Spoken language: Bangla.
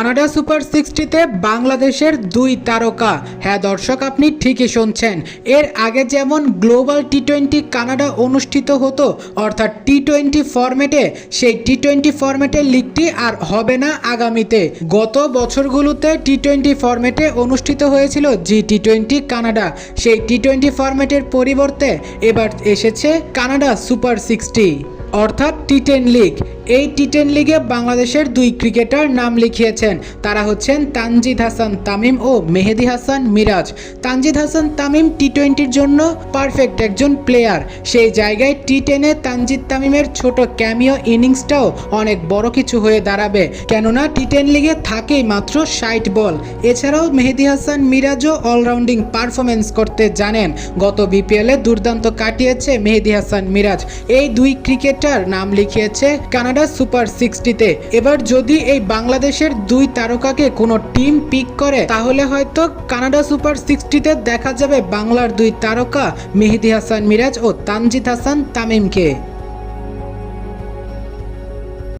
কানাডা সুপার সিক্সটিতে বাংলাদেশের দুই তারকা। হ্যাঁ দর্শক, আপনি ঠিকই শুনছেন। এর আগে যেমন গ্লোবাল টি টোয়েন্টি কানাডা অনুষ্ঠিত হতো, অর্থাৎ টি টোয়েন্টি ফরম্যাটে, সেই টি টোয়েন্টি ফরম্যাটের লিগটি আর হবে না আগামীতে। গত বছরগুলোতে টি টোয়েন্টি ফরম্যাটে অনুষ্ঠিত হয়েছিল জি টি টোয়েন্টি কানাডা। সেই টি টোয়েন্টি ফরম্যাটের পরিবর্তে এবার এসেছে কানাডা সুপার সিক্সটি, অর্থাৎ টি টেন লিগ। এই টি টেন লিগে বাংলাদেশের দুই ক্রিকেটার নাম লিখিয়েছেন। তারা হচ্ছেন তানজিদ হাসান তামিম ও মেহেদি হাসান মিরাজ। তানজিদ হাসান তামিম টি টোয়েন্টির জন্য পারফেক্ট একজন প্লেয়ার সেই জায়গায় টি টেনে তানজিদ তামিমের ছোট ক্যামিও ইনিংসটাও অনেক বড় কিছু হয়ে দাঁড়াবে। কেননা টি টেন লিগে থাকেই মাত্র ষাট বল। এছাড়াও মেহেদি হাসান মিরাজও অলরাউন্ডিং পারফরমেন্স করতে জানেন। গত বিপিএলে দুর্দান্ত কাটিয়েছে মেহেদি হাসান মিরাজ। এই দুই ক্রিকেটার নাম লিখিয়েছে কানাডা সুপার সিক্সটিতে। এবার যদি এই বাংলাদেশের দুই তারকাকে কোনো টিম পিক করে, তাহলে হয়তো কানাডা সুপার সিক্সটিতে দেখা যাবে বাংলার দুই তারকা মেহেদি হাসান মিরাজ ও তানজিদ হাসান তামিমকে।